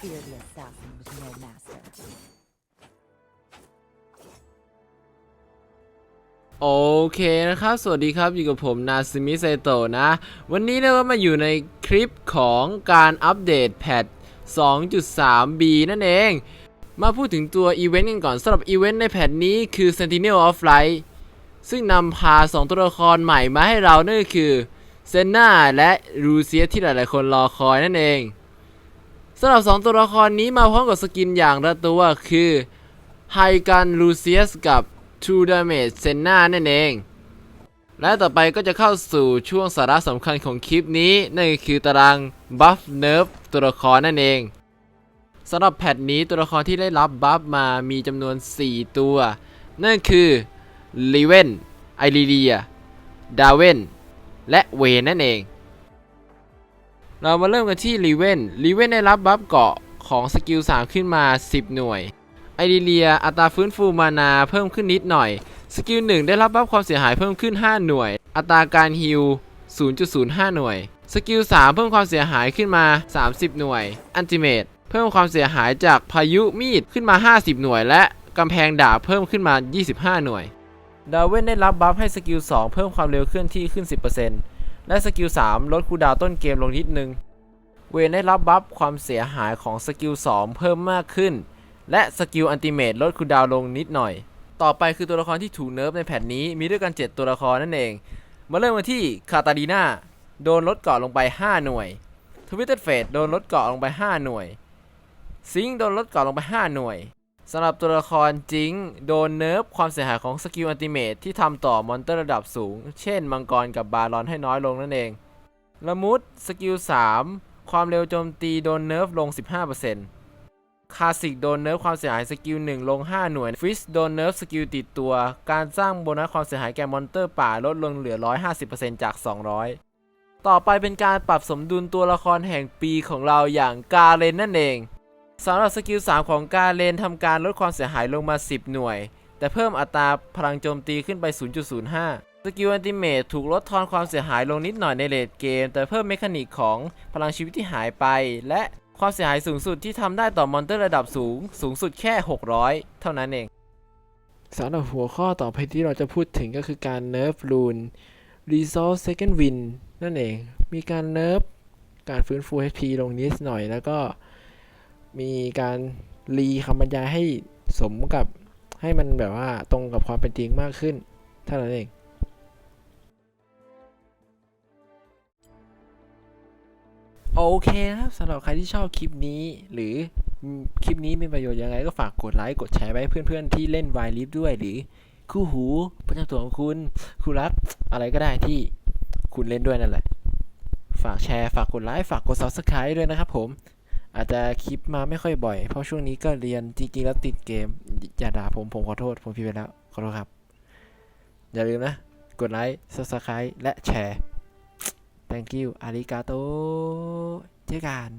feared the assassin was no master. โอเคนะครับ สวัสดีครับ อยู่กับผมนาซิมิไซโตะนะ วันนี้เราก็มาอยู่ในคลิปของการอัปเดตแพท 2.3b นั่นเอง มาพูดถึงตัวอีเวนต์กันก่อนสำหรับอีเวนต์ในแพทนี้คือ Sentinel of Light ซึ่งนำพา 2 ตัวละครใหม่มาให้เรานั่นก็คือเซนนาและรูเซียที่หลายๆคนรอคอยนั่นเอง สำหรับ 2 ตัวละครนี้มาพร้อมกับสกินอย่างละตัวคือไฮกันลูเซียสกับ True Damage เซนนานั่นเอง และต่อไปก็จะเข้าสู่ช่วงสาระสำคัญของคลิปนี้ นั่นคือตาราง Buff Nerf ตัวละครนั่นเองสำหรับแพทนี้ตัวละครที่ได้รับบัฟมามีจำนวน 4 ตัว นั่นคือลีเวนไอริเลียดาเวนและเวนนั่นเอง เรามาเริ่มกันที่ลีเวนลีเวนได้รับบัฟเกาะของสกิล 3 ขึ้นมา 10 หน่วย ไอริเลียอัตราฟื้นฟูมานาเพิ่มขึ้นนิดหน่อย สกิล 1 ได้รับบัฟความเสียหายเพิ่มขึ้น 5 หน่วย อัตราการฮิล0.05 หน่วย สกิล 3 เพิ่มความเสียหายขึ้นมา 30 หน่วย อันติเมตเพิ่มความเสียหายจากพายุมีดขึ้นมา 50 หน่วย และกำแพงดาบเพิ่มขึ้นมา 25 หน่วย ดาเวนได้รับบัฟให้สกิล 2 เพิ่มความเร็วเคลื่อนที่ขึ้น 10% และสกิล 3 ลดคูดาวต้นเกมลงนิดนึง เวนได้รับบัฟความเสียหายของสกิล 2 เพิ่มมากขึ้น และสกิลอันติเมตลดคูดาวลงนิดหน่อย ต่อไปคือตัวละครที่ถูกเนิร์ฟในแผ่นนี้มีด้วยกัน 7 ตัวละครนั่นเอง มาเริ่มกันที่คาตาลีนาโดนลดเกราะลงไป 5 หน่วยทวิตเตอร์เฟดโดนลดเกราะลงไป 5 หน่วย ซิงโดนลดเกราะลงไป 5 หน่วย สำหรับตัวละครจิงโดนเนิร์ฟความเสียหายของสกิลอันติเมตที่ทำต่อมอนเตอร์ระดับสูง เช่นมังกรกับบารอนให้น้อยลงนั่นเอง ละมุดสกิล 3 ความเร็วโจมตีโดนเนิร์ฟลง 15%คาสิกโดนเนิร์ฟความเสียหายสกิล 1 ลง 5 หน่วยฟิสโดนเนิร์ฟสกิลติดตัว การสร้างโบนัสความเสียหายแก่มอนเตอร์ป่าลดลงเหลือ 150%จาก 200 ต่อไปเป็นการปรับสมดุลตัวละครแห่งปีของเราอย่างกาเลนนั่นเอง สำหรับสกิล 3 ของกาเลนทำการลดความเสียหายลงมา 10 หน่วย แต่เพิ่มอัตราพลังโจมตีขึ้นไป 0.05 สกิลอันติเมตถูกลดทอนความเสียหายลงนิดหน่อยในเลดเกม แต่เพิ่มเมคานิกของพลังชีวิตที่หายไป และความเสียหายสูงสุดที่ทำได้ต่อมอนเตอร์ระดับสูง สูงสุดแค่ 600 เท่านั้นเองสำหรับหัวข้อต่อไปที่เราจะพูดถึงก็คือการเนิร์ฟรูน Resolve Second Win นั่นเอง มีการเนิร์ฟการฟื้นฟู HP ลงนิดหน่อยแล้วก็ มีการรีคำบรรยายให้สมกับให้มันแบบว่าตรงกับความเป็นจริงมากขึ้นเท่านั้นเองโอเคนะครับสำหรับใครที่ชอบคลิปนี้ หรือคลิปนี้มีประโยชน์ยังไงก็ฝากกดไลค์กดแชร์ไปให้เพื่อนๆที่เล่นวายลิฟด้วยหรือคู่หูประจำตัวของคุณคู่รักอะไรก็ได้ที่คุณเล่นด้วยนั่นแหละ ฝากแชร์ ฝากกดไลค์ ฝากกด subscribe ด้วยนะครับผม อาจจะคลิปมาไม่ค่อยบ่อย เพราะช่วงนี้ก็เรียนจริงๆแล้วติดเกม อย่าด่าผมผมขอโทษ ผมผิดไปแล้ว ขอโทษครับ อย่าลืมนะ กดไลค์ subscribe และแชร์ thank you อาริกาโตเจอกัน